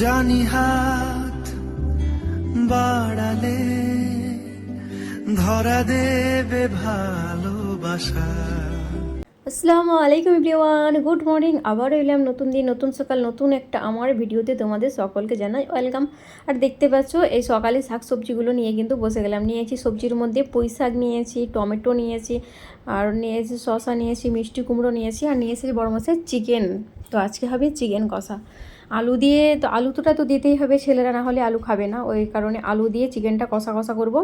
জানি হাত বাড়ালে ধরা দেবে ভালোবাসা। আসসালামু আলাইকুম এভরিওয়ান, গুড মর্নিং। আবারও এলাম নতুন দিন, নতুন সকাল, নতুন একটা আমার ভিডিওতে তোমাদের সকলকে জানাই ওয়েলকাম। আর দেখতে পাচ্ছ, এই সকালে শাক সবজিগুলো নিয়ে কিন্তু বসে গেলাম। নিয়েছি সবজির মধ্যে পুঁই শাক নিয়েছি, টমেটো নিয়েছি, আর নিয়েছি শসা নিয়েছি, মিষ্টি কুমড়ো নিয়েছি, আর নিয়েছি বড় মাছের চিকেন। তো আজকে হবে চিকেন কষা। আলু দিয়ে তো আলুটা তো দিতেই হবে ছেলেরা, না হলে আলু খাবে না। ওই কারণে আলু দিয়ে চিকেনটা কষা কষা করব।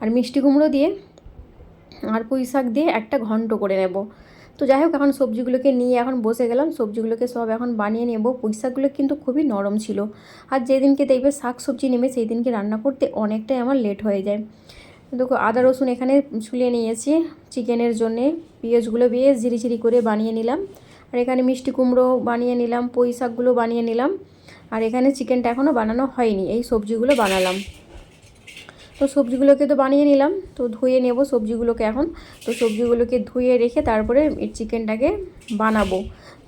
আর মিষ্টি কুমড়ো দিয়ে আর পুঁই শাক দিয়ে একটা ঘন্ট করে নেব। তো যাই হোক, এখন সবজিগুলোকে নিয়ে এখন বসে গেলাম। সবজিগুলোকে সব এখন বানিয়ে নেব। পুঁই শাকগুলো কিন্তু খুবই নরম ছিল। আর যেদিনকে দেখবে শাক সবজি নেবে সেই দিনকে রান্না করতে অনেকটাই আমার লেট হয়ে যায়। দেখো, আদা, রসুন এখানে ছুলিয়ে নিয়েছি। চিকেনের জন্যে পেঁয়াজগুলো বেশ ঝিরি ঝিরি করে বানিয়ে নিলাম। আর এখানে মিষ্টি কুমড়ো বানিয়ে নিলাম, পুঁই শাকগুলো বানিয়ে নিলাম। আর এখানে চিকেনটা এখনও বানানো হয়নি, এই সবজিগুলো বানালাম। তো সবজিগুলোকে তো বানিয়ে নিলাম, তো ধুয়ে নেব সবজিগুলোকে এখন। তো সবজিগুলোকে ধুয়ে রেখে তারপরে চিকেনটাকে বানাবো।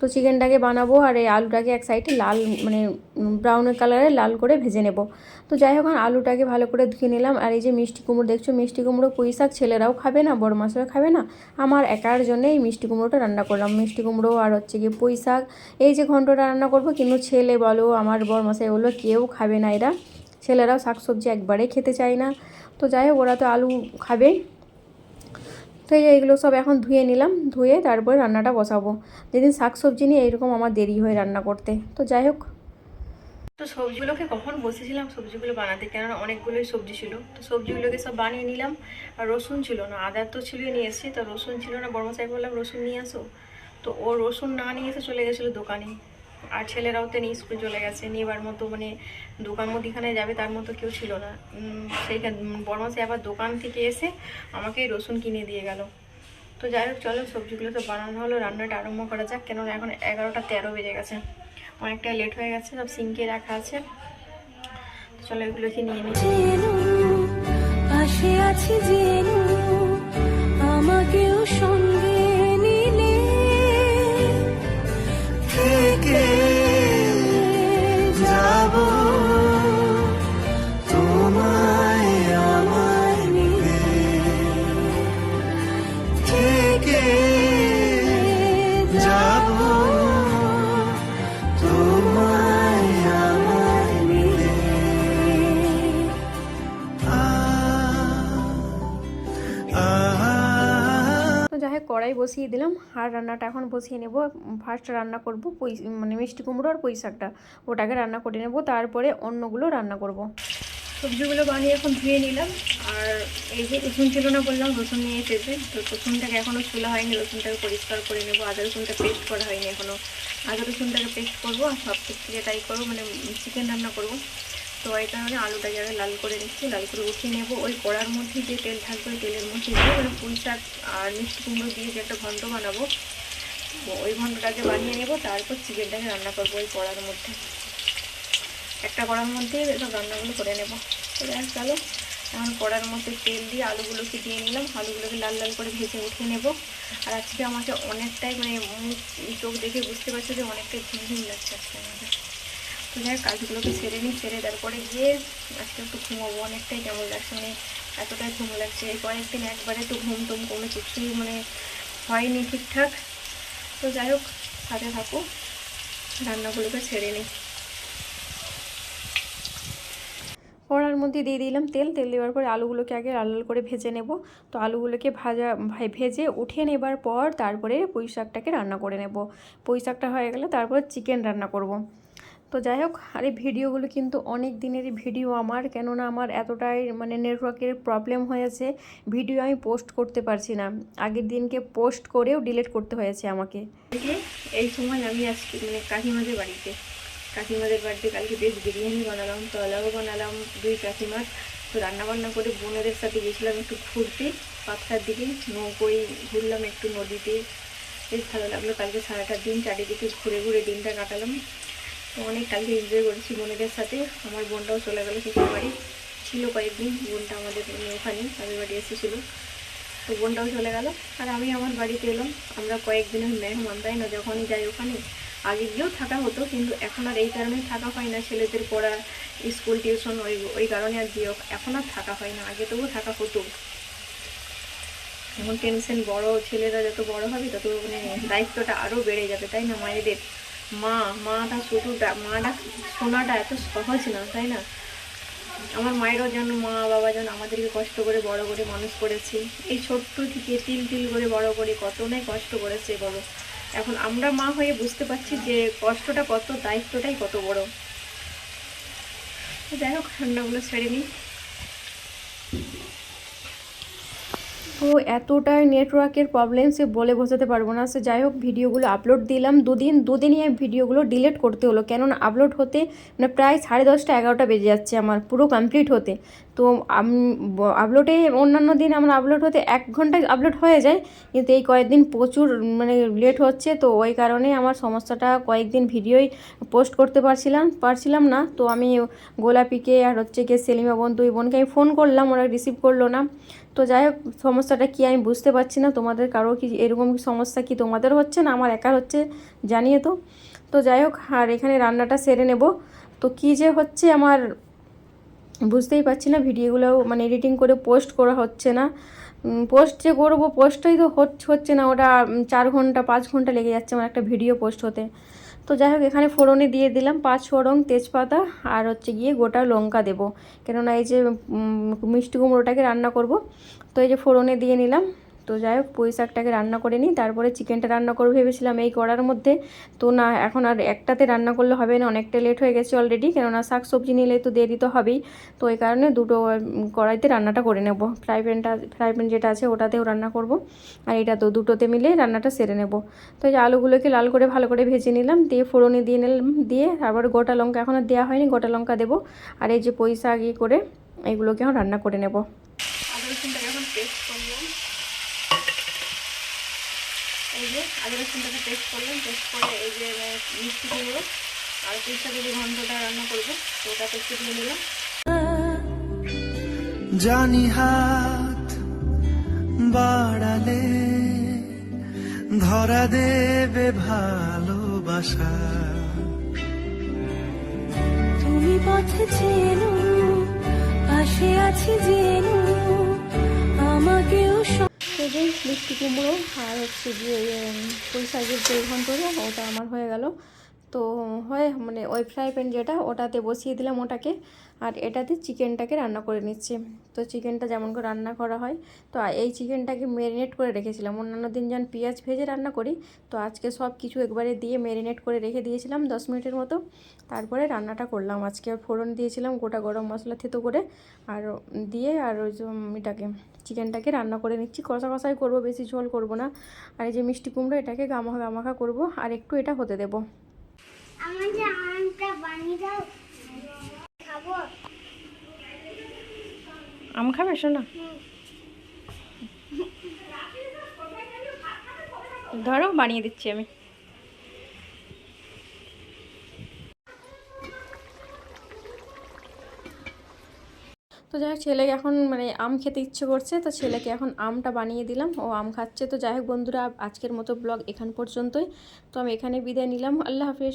তো চিকেনটাকে বানাবো আর এই আলুটাকে এক সাইডে লাল মানে ব্রাউন কালারে লাল করে ভেজে নেব। তো যাই হোক আলুটাকে ভালো করে ধুয়ে নিলাম। আর এই যে মিষ্টি কুমড়ো, দেখছ? মিষ্টি কুমড়ো পুঁই শাক ছেলেরাও খাবে না, বড় মাছরা খাবে না? আমার একার জন্য এই মিষ্টি কুমড়োটা রান্না করলাম। মিষ্টি কুমড়ো আর হচ্ছে গিয়ে পুঁই শাক। এই যে ঘন্টটা রান্না করব, কিন্তু ছেলে বলো, আমার বড় মাসাই বলল কেউ খাবে না এরা। ছেলেরাও শাকসবজি একবারেই খেতে চায় না। তো যাই হোক, ওরা তো আলু খাবে। এই যে এগুলো সব এখন ধুয়ে নিলাম, ধুয়ে তারপরে রান্নাটা বসাবো। যেদিন শাকসবজি নিয়ে এইরকম আমার দেরি হয় রান্না করতে। তো যাই হোক। তো সবজিগুলোকে কখন বসেছিলাম, সবজিগুলো বানাতে, কেননা অনেকগুলোই সবজি ছিল। তো সবজিগুলোকে সব বানিয়ে নিলাম, আর রসুন ছিল না, আদা তো ছিলই নিয়ে এসেছি, তো রসুন ছিল না, বড় মশাই বললাম, রসুন নিয়ে আসো। তো ও রসুন না নিয়ে এসে চলে গেছিল দোকানে। আর ছেলেরাও তো নিয়ে স্কুল চলে গেছে। নেবার মতো মানে দোকান মুদিখানে যাবে তার মতো কেউ ছিল না। সেইখান মশাই আবার দোকান থেকে এসে আমাকে রসুন কিনে দিয়ে গেল। তো যাই হোক, চলো সবজিগুলো তো বানানো হলো, রান্নাটা আরম্ভ করা যাক। কেন এখন এগারোটা তেরো বেজে গেছে। অনেকটা লেট হয়ে গেছে, সব সিঙ্কে রাখা আছে। তো চলো এগুলোকে নিয়ে নিই। তো যাই কড়াই বসিয়ে দিলাম। আর রান্নাটা এখন বসিয়ে নেব। ফার্স্ট রান্না করব পুঁই মানে মিষ্টি কুমড়ো আর পুঁই শাকটা ওটাকে রান্না করে নেব। তারপরে অন্যগুলো রান্না করব। সবজিগুলো বানিয়ে এখন ধুয়ে নিলাম। আর এই যে রসুন ছিল না বললাম, রসুন নিয়ে এসেছে। তো রসুনটাকে এখনও চুলা হয়নি। রসুনটাকে পরিষ্কার করে নেব। আদা রসুনটা পেস্ট করা হয়নি এখনও আদা রসুনটাকে পেস্ট করব। আর সব থেকে তাই করব। মানে চিকেন রান্না করব। তো এই কারণে আলুটা যারা লাল করে নিচ্ছি, লাল করে উঠিয়ে নেব। ওই কড়ার মধ্যে যে তেল থাকবে ওই তেলের মধ্যে দিয়ে মানে পুঁই শাক আর মিষ্টি কুমড়ো দিয়ে যে একটা ঘন্ট বানাবো ওই ঘন্টটাকে বানিয়ে নেব, তারপর চিকেনটাকে রান্না করব ওই কড়ার মধ্যে। একটা কড়ার মধ্যে সব রান্নাগুলো করে নেব। তো দেখ চলো। এখন কড়ার মধ্যে তেল দিয়ে আলুগুলোকে দিয়ে নিলাম। আলুগুলোকে লাল লাল করে ভেজে উঠিয়ে নেব। আর আজকে আমাকে অনেকটাই মানে চোখ দেখে বুঝতে পারছ যে অনেকটাই ঘুম লাগছে আজকে আমাকে। তো যাই কাজগুলোকে সেরে নিই, সেরে তারপরে গিয়ে আজকে একটু ঘুমাবো। অনেকটাই কেমন লাগছে মানে এতটাই ঘুম লাগছে। এই কয়েকদিন একবারে তো ঘুম টুম কোনো কিছুই মানে হয়নি ঠিকঠাক। তো যাই হোক, সাথে থাকো, রান্নাগুলোকে ছেড়ে নিই। কড়ার মধ্যে দিয়ে দিলাম তেল। তেল দেওয়ার পরে আলুগুলোকে আগে লাল লাল করে ভেজে নেব। তো আলুগুলোকে ভাজা ভেজে উঠে নেবার পর তারপরে পুঁই শাকটাকে রান্না করে নেব। পুঁই শাকটা হয়ে গেলে তারপর চিকেন রান্না করব। তো যাই হোক, আর এই ভিডিওগুলো কিন্তু অনেক দিনেরই ভিডিও আমার। কেননা আমার এতটাই মানে নেটওয়ার্কের প্রবলেম হয়েছে ভিডিও আমি পোস্ট করতে পারছি না। আগের দিনকে পোস্ট করেও ডিলিট করতে হয়েছে আমাকে। এই সময় আমি আজকে মানে কাকিমাদের বাড়িতে কাকিমাদের বাড়িতে কালকে বেশ বিরিয়ানি বানালাম, তলাও বানালাম, দুই কাকিমার তো রান্না বান্না করে বোনেদের সাথে গেছিলাম একটু ঘুরতে পাথরার দিকে নৌকোয় ঘুরলাম একটু নদীতে। বেশ ভালো লাগল, কালকে সারাটা দিন চারিদিকে ঘুরে ঘুরে দিনটা কাটালাম। অনেক কালকে এনজয় করেছি বোনেদের সাথে। আমার বোনটাও চলে গেলো শ্বশুর বাড়ি ছিল কয়েকদিন, বোনটা আমাদের ওখানে, তাদের বাড়ি এসেছিল। তো বোনটাও চলে গেল। আর আমি আমার বাড়িতে এলাম। আমরা কয়েকদিনের মেহমান, তাই না? যখনই যাই ওখানে। আগে গিয়েও থাকা হতো, কিন্তু এখন আর এই কারণে থাকা হয় না। ছেলেদের পড়া স্কুল টিউশন, ওই ওই কারণে আর গিয়ে এখন আর থাকা হয় না। আগে তবুও থাকা হতো। এখন টেনশন বড়, ছেলেরা যত বড় হবে, তত মানে দায়িত্বটা আরও বেড়ে যাবে, তাই না, মায়েদের? মা, মাটা ডা- মাটা শোনাটা এত সহজ না, তাই না? আমার মায়েরও যেন মা, বাবা যেন আমাদেরকে কষ্ট করে, বড় করে মানুষ করেছে। এই ছোট্ট থেকে তিল তিল করে, বড় করে কত কতটাই কষ্ট করেছে বলো এখন আমরা মা হয়ে বুঝতে পারছি যে কষ্টটা কত, দায়িত্বটাই কত বড়। যাই হোক, রান্নাগুলো ছেড়ে নিই। তো এতটাই নেটওয়ার্কের প্রবলেম সে বলে বোঝাতে পারব না। সে যাই হোক, ভিডিওগুলো আপলোড দিলাম। দুদিন, দুদিনই আমি ভিডিওগুলো ডিলিট করতে হলো। কেননা আপলোড হতে মানে প্রায় সাড়ে দশটা, এগারোটা বেজে যাচ্ছে আমার পুরো কমপ্লিট হতে। তো আপলোডে অন্যান্য দিন আমার আপলোড হতে এক ঘন্টায় আপলোড হয়ে যায়। কিন্তু এই কয়েকদিন প্রচুর মানে লেট হচ্ছে। তো ওই কারণে আমার সমস্যাটা কয়েকদিন ভিডিওই পোস্ট করতে পারছিলাম পারছিলাম না। তো আমি গোলাপিকে আর হচ্ছে গিয়ে সেলিমা বোন দুই বোনকে আমি ফোন করলাম। ওরা রিসিভ করল না। তো যাই হোক, সমস্যাটা কী আমি বুঝতে পারছি না। তোমাদের কারও কি এরকম সমস্যা কি তোমাদের হচ্ছে না? আমার একার হচ্ছে, জানিয়ে তো। তো যাই হোক, আর এখানে রান্নাটা সেরে নেব। তো কি যে হচ্ছে আমার বুঝতেই পারছি না ভিডিওগুলো মানে এডিটিং করে পোস্ট করা হচ্ছে না। পোস্ট যে করব, পোস্টটাই তো হচ্ছে না। ওটা চার ঘণ্টা, পাঁচ ঘণ্টা লেগে যাচ্ছে আমার একটা ভিডিও পোস্ট হতে। তো যাই হোক, এখানে ফোড়নে দিয়ে দিলাম পাঁচ ফোড়ন তেজপাতা আর হচ্ছে গিয়ে গোটা লঙ্কা দেবো। কেননা এই যে মিষ্টি কুমড়োটাকে রান্না করব। তো এই যে ফোড়নে দিয়ে নিলাম। তো যাই হোক, পুঁই শাকটাকে রান্না করে নিই, তারপরে চিকেনটা রান্না করব ভেবেছিলাম এই কড়ার মধ্যে। তো না, এখন আর একটাতে রান্না করলে হবে না, অনেকটা লেট হয়ে গেছে অলরেডি কেননা শাক সবজি নিলে তো দেরি তো হবেই। তো এই কারণে দুটো কড়াইতে রান্নাটা করে নেব। ফ্রাই প্যানটা, ফ্রাই প্যান যেটা আছে ওটাতেও রান্না করব। আর এটা তো দুটোতে মিলে রান্নাটা সেরে নেব। তো এই আলুগুলোকে লাল করে ভালো করে ভেজে নিলাম, দিয়ে ফোড়নে দিয়ে নিলাম, দিয়ে তারপরে গোটা লঙ্কা এখন আর দেওয়া হয়নি, গোটা লঙ্কা দেবো। আর এই যে পয়সা ইয়ে করে এইগুলোকে এখন রান্না করে নেব। রসুনটাকে এখন পেস্ট করব। এই যে আদা রসুনটাকে পেস্ট করলাম পেস্ট করে এই যে মিষ্টি কুমড়ো আর পয়সা যদি ঘন্টটা রান্না করব তো ওটাতে একটু দিয়ে নিলাম। জানি হাত বাড়ালে ধরা দেবে ভালোবাসা। তুমি পথে চেনো পাশে আছি জেনো আমাকেও মিষ্টি কুমড়ো আর হচ্ছে গিয়ে পুঁই শাকের যে ঘন্টটা ওটা আমার হয়ে গেল। তো হয় মানে ওই ফ্রাই প্যান যেটা, ওটাতে বসিয়ে দিলাম ওটাকে আর এটাতে চিকেনটাকে রান্না করে নিচ্ছি। তো চিকেনটা যেমন করে রান্না করা হয়, তো এই চিকেনটাকে ম্যারিনেট করে রেখেছিলাম। অন্যান্য দিন যেন পেঁয়াজ ভেজে রান্না করি, তো আজকে সব কিছু একবারে দিয়ে ম্যারিনেট করে রেখে দিয়েছিলাম দশ মিনিটের মতো। তারপরে রান্নাটা করলাম। আজকে ফোড়ন দিয়েছিলাম গোটা গরম মশলা থেতো করে আর দিয়ে আর ওই এটাকে, চিকেনটাকে রান্না করে নিচ্ছি। কষা কষাই করব, বেশি ঝোল করব না। আর এই যে মিষ্টি কুমড়ো, এটাকে গামাখা গামাখা করব। আর একটু এটা হতে দেবো। আম খাবে শোনা ধরো, বানিয়ে দিচ্ছি আমি। তো যাই হোক, ছেলেকে এখন মানে আম খেতে ইচ্ছে করছে, তো ছেলেকে এখন আমটা বানিয়ে দিলাম। ও আম খাচ্ছে। তো যাই হোক, বন্ধুরা, আজকের মতো ব্লগ এখান পর্যন্তই। তো আমি এখানে বিদায় নিলাম। আল্লাহ হাফিজ।